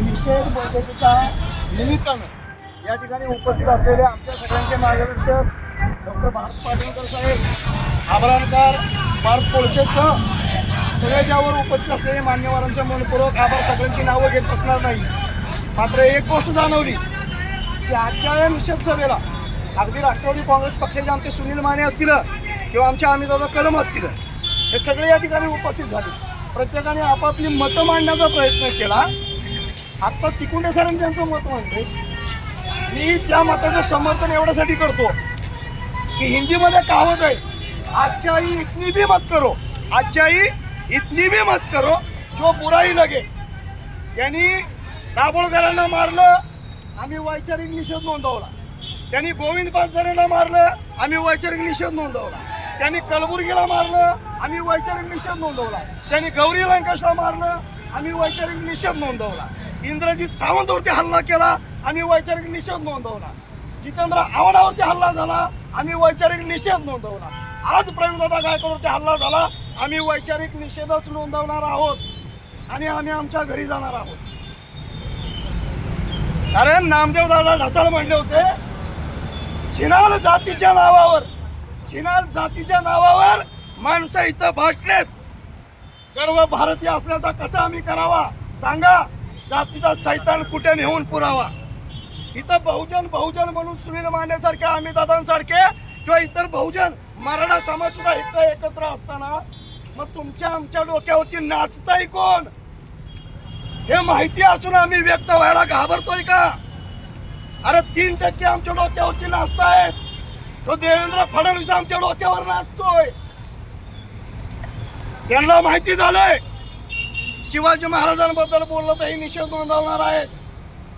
निषेध बैठकीच्या निमित्तानं या ठिकाणी उपस्थित असलेले आमच्या सगळ्यांचे मार्गदर्शक डॉक्टर भारत पाटणकर साहेब आभरणकर भारत पोळकेसह सगळे ज्यावर उपस्थित असलेले मान्यवरांच्या मनपूर्वक आभार. सगळ्यांची नावं घेत असणार नाही. मात्र एक गोष्ट जाणवली की आजच्या या निषेध सभेला अगदी राष्ट्रवादी काँग्रेस पक्षाचे आमचे सुनील माने असतील किंवा आमच्या अमितदादा कदम असतील हे सगळे या ठिकाणी उपस्थित झाले. प्रत्येकाने आपापली मतं मांडण्याचा प्रयत्न केला. आत्ता तिकुंडे सरांनी त्यांचं मत मांडले मी त्या मताचं समर्थन एवढ्यासाठी करतो की हिंदीमध्ये कहावत आहे आजच्याही इतनी भी मत करो आजच्याही इतनी भी मत करो जो बुराई लगे. त्यांनी दाभोळकरांना मारलं आम्ही वैचारिक निषेध नोंदवला. त्यांनी गोविंद पानसरेंना मारलं आम्ही वैचारिक निषेध नोंदवला. त्यांनी कलबुर्गीला मारलं आम्ही वैचारिक निषेध नोंदवला. त्यांनी गौरी लंकेशला मारलं आम्ही वैचारिक निषेध नोंदवला. इंद्रजित सावंतवरती हल्ला केला आम्ही वैचारिक निषेध नोंदवला. जितेंद्र आव्हाडावरती हल्ला झाला आम्ही वैचारिक निषेध नोंदवला. आज प्रवीणदादा गायकवाडवरती हल्ला झाला आम्ही वैचारिक निषेधच नोंदवणार आहोत. आणि आम्ही आमच्या घरी जाणार आहोत. कारण नामदेवदादा ढसाळ म्हणले होते चिनाल जातीच्या नावावर चिनाल जातीच्या नावावर माणसं इथं भाटलेत. गर्व भारतीय असल्याचा कसा आम्ही करावा? सांगा. जातीचा सैतान कुठे नेऊन पुरावा? इथं बहुजन बहुजन म्हणून सुनील मानेसारखे आम्ही दादांसारखे किंवा इतर बहुजन मराठा समाज सुद्धा इथं एकत्र असताना मग तुमच्या आमच्या डोक्यावरती नाचताय कोण? हे माहिती असून आम्ही व्यक्त व्हायला घाबरतोय का? अरे तीन टक्के आमच्या डोक्यावरती नाचतायत. तो देवेंद्र फडणवीस आमच्या डोक्यावर नाचतोय. त्यांना माहिती झालंय. शिवाजी महाराजांबद्दल बोललं तर हे निषेध नोंदवणार आहेत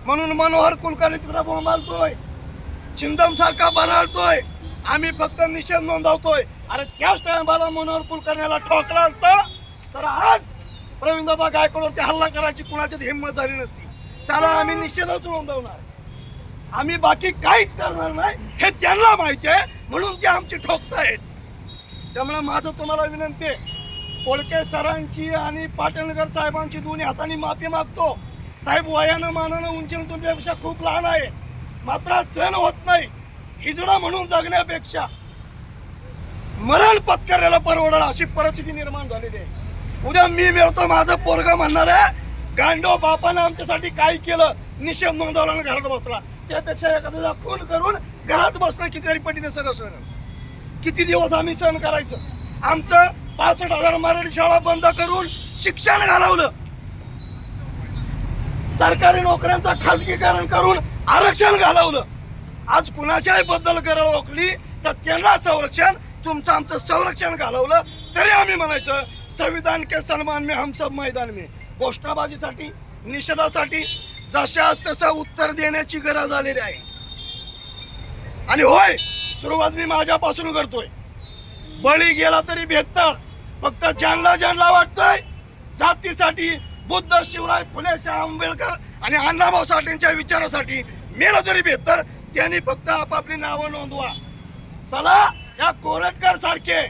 म्हणून मनोहर कुलकर्णी तिकडे बोंबालतोय छिंदम सारखा बरळतोय. आम्ही फक्त निषेध नोंदवतोय. अरे त्याच टायमाला मनोहर कुलकर्णीला ठोकला असतं तर आज प्रवीणदादा गायकवाडवरती हल्ला करायची कुणाची हिंमत झाली नसती. सारा आम्ही निषेधच नोंदवणार. आम्ही बाकी काहीच करणार नाही हे त्यांना माहिती आहे म्हणून ते आमची ठोकतायत त्यामुळे माझं तुम्हाला विनंती आहे कोळके सरांची आणि पाटणकर साहेबांची दोन्ही हाताने माफी मागतो. साहेब वयानं मानानं उंचीनं तुमच्यापेक्षा खूप लहान आहे. मात्र सण होत नाही. हिजडा म्हणून जगण्यापेक्षा मरण पत्करायला परवडणार अशी परिस्थिती निर्माण झालेली आहे. उद्या मी मिळतो माझं पोरग म्हणणार आहे गांडो बापानं आमच्यासाठी काय केलं? निषेध नोंदवला घरात बसला. त्यापेक्षा एखाद्याला खून करून घरात बसणं किती तरी पटीने सर किती दिवस आम्ही सहन करायचं? आमचं पासष्ट हजार मराठी शाळा बंद करून शिक्षण घालवलं. सरकारी नोकऱ्यांचं खाजगीकरण करून आरक्षण घालवलं. आज कुणाच्याही बद्दल गरज ओकली तर त्यांना संरक्षण तुमचं आमचं संरक्षण घालवलं तरी आम्ही म्हणायचं संविधान के सन्मान मे हम सब मैदान मे. घोषणाबाजीसाठी निषेधासाठी जशाच तसं उत्तर देण्याची गरज आलेली आहे. आणि होय सुरुवात मी माझ्यापासून करतोय. बळी गेला तरी भेटतात. फक्त ज्यांना ज्यांना वाटतंय जातीसाठी बुद्ध शिवराय फुले शाह आंबेडकर आणि अण्णाभाऊ साठेंच्या विचारासाठी मेलं तरी भेटतर त्यांनी फक्त आपापली नावं नोंदवा. चला या कोरटकर सारखे.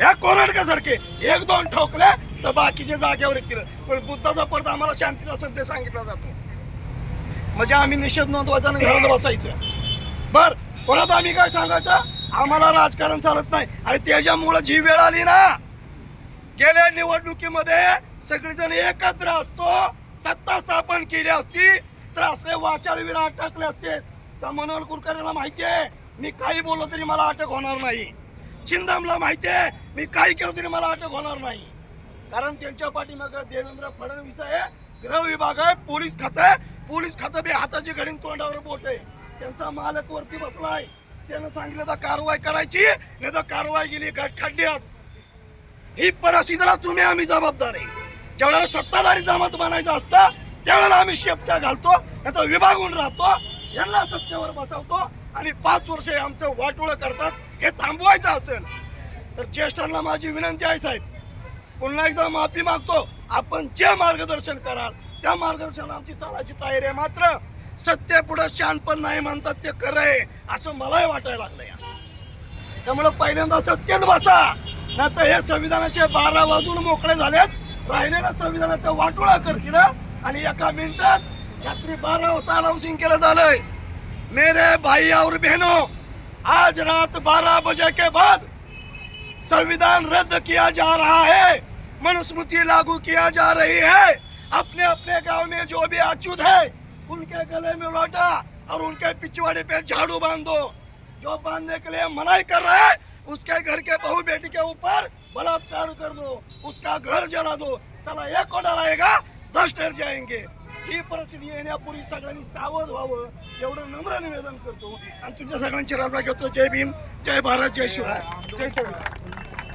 या कोरटकर सारखे. एक दोन ठोकले तर बाकीचे जागेवर येतील. पण बुद्धाचा परत आम्हाला शांतीचा संदेश सांगितला जातो. म्हणजे आम्ही निषेध नोंदवायचा आणि घरात बसायचं. बर परत आम्ही काय सांगायचं? आम्हाला राजकारण चालत नाही. आणि त्याच्यामुळं जी वेळ आली ना गेल्या निवडणुकीमध्ये सगळेजण एकत्र असतो सत्ता स्थापन केली असती तर असले वाचाळ विराट टाकले असते. तर मनोहर कुलकर्णीला माहिती आहे मी काही बोललो तरी मला अटक होणार नाही. चिंदमला माहिती आहे मी काही केलं तरी मला अटक होणार नाही. कारण त्यांच्या पाठीमागं देवेंद्र फडणवीस आहे गृह विभाग आहे पोलीस खातं आहे. पोलीस खातं बी हाताची घडीन तोंडावर बोट. आहे त्यांचा मालक वरती आहे त्यानं सांगितलं तर कारवाई करायची नाही तर कारवाई गेली खड्ड्यात ही परिस्थितीला तुम्ही आम्ही जबाबदार. आहे ज्यावेळेला सत्ताधारी जमात बनायचं असतं त्यावेळेला आम्ही शेपट्या घालतो याचा विभागून राहतो यांना सत्तेवर बसवतो आणि पाच वर्ष आमचं वाटोळं करतात हे थांबवायचं असेल. तर ज्येष्ठांना माझी विनंती आहे साहेब पुन्हा एकदा माफी मागतो आपण जे मार्गदर्शन कराल त्या मार्गदर्शन आमची चालायची तयारी आहे मात्र सत्य पुढं शानपण नाही म्हणतात ते खरं आहे असं मलाही वाटायला लागलं या. त्यामुळे पहिल्यांदा सत्तेत बसा नाही तर हे संविधानाचे बारा वाजून मोकळे झालेत. राहिलेल्या संविधानाचा वाटोळा करतील आणि एका मिनिटात रात्री बारा वाजता अनाउन्सिंग केलं झालंय. मेरे भाई और बहनों आज रात बारह बजे के बाद संविधान रद्द किया जा रहा है मनुस्मृति लागू किया जा रही है अपने अपने गांव में जो भी अचूत है उनके गले में लौटा और उनके पिछवाड़े पे झाड़ू बांध। दो जो बांधने के लिए मनाई कर रहा है उसके घर के बहू बेटी के ऊपर बलात्कार कर दो उसका घर जला दो। चला एक ऑर्डर आएगा दस डर जाएंगे। ही परिस्थिती येण्यापूर्वी सगळ्यांनी सावध व्हावं एवढं नम्र निवेदन करतो. आणि तुमच्या सगळ्यांची रजा घेतो. जय भीम जय भारत जय शिवराय. जय सगळ्या